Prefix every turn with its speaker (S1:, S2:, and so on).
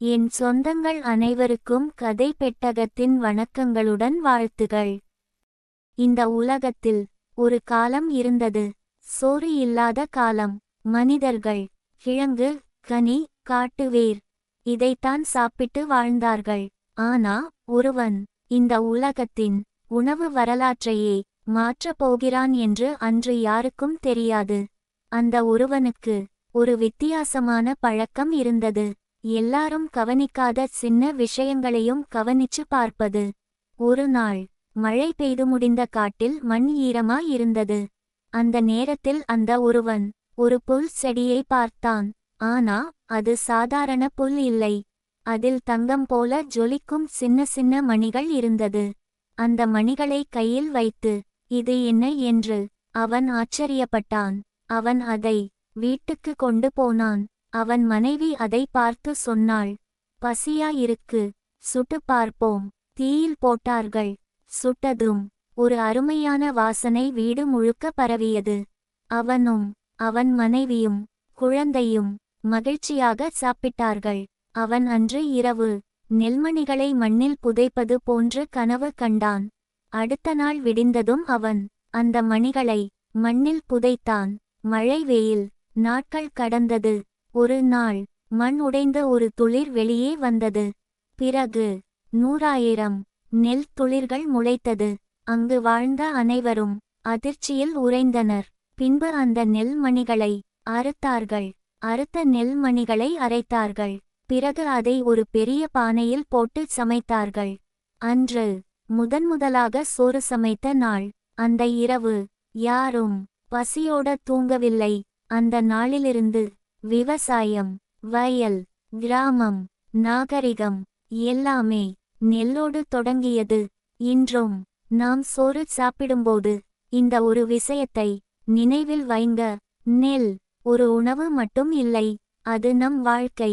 S1: என் சொந்தங்கள் அனைவருக்கும் கதை பெட்டகத்தின் வணக்கங்களுடன் வாழ்த்துகள். இந்த உலகத்தில் ஒரு காலம் இருந்தது. சோறு இல்லாத காலம். மனிதர்கள். கிழங்கு கனி காட்டுவேர் இதைத்தான் சாப்பிட்டு வாழ்ந்தார்கள். ஆனா ஒருவன் இந்த உலகத்தின் உணவு வரலாற்றையே மாற்றப் போகிறான் என்று அன்று யாருக்கும் தெரியாது. அந்த ஒருவனுக்கு ஒரு வித்தியாசமான பழக்கம் இருந்தது. எல்லாரும் கவனிக்காத சின்ன விஷயங்களையும் கவனிச்சு பார்ப்பது. ஒரு நாள் மழை பெய்து முடிந்த காட்டில் மண் ஈரமா இருந்தது. அந்த நேரத்தில் அந்த ஒருவன் ஒரு புல் செடியை பார்த்தான். ஆனா அது சாதாரண புல் இல்லை. அதில் தங்கம் போல ஜொலிக்கும் சின்ன சின்ன மணிகள் இருந்தது. அந்த மணிகளை கையில் வைத்து இது என்ன? என்று அவன் ஆச்சரியப்பட்டான். அவன் அதை வீட்டுக்கு கொண்டு போனான். அவன் மனைவி அதை பார்த்து சொன்னாள். பசியா இருக்கு சுட்டு பார்ப்போம். தீயில் போட்டார்கள். சுட்டதும். ஒரு அருமையான வாசனை வீடு முழுக்க பரவியது. அவனும் அவன் மனைவியும் குழந்தையும் மகிழ்ச்சியாக சாப்பிட்டார்கள். அவன் அன்று இரவு நெல்மணிகளை மண்ணில் புதைப்பது போன்று கனவு கண்டான். அடுத்த நாள் விடிந்ததும் அவன் அந்த மணிகளை மண்ணில் புதைத்தான். மழை வெயில் நாட்கள் கடந்தது. ஒரு நாள் மண் உடைந்த ஒரு துளிர் வெளியே வந்தது. பிறகு நூறாயிரம் நெல் துளிர்கள் முளைத்தது. அங்கு வாழ்ந்த அனைவரும் அதிர்ச்சியில் உறைந்தனர். பின்பு அந்த நெல்மணிகளை அறுத்தார்கள். அறுத்த நெல்மணிகளை அரைத்தார்கள். பிறகு அதை ஒரு பெரிய பானையில் போட்டு சமைத்தார்கள். அன்று முதன்முதலாக சோறு சமைத்த நாள். அந்த இரவு யாரும் பசியோட தூங்கவில்லை. அந்த நாளிலிருந்து விவசாயம் வயல் கிராமம் நாகரிகம் எல்லாமே நெல்லோடு தொடங்கியது. இன்றும் நாம் சோறு சாப்பிடும்போது இந்த ஒரு விஷயத்தை நினைவில் வைங்க. நெல் ஒரு உணவு மட்டும் இல்லை அது நம் வாழ்க்கை.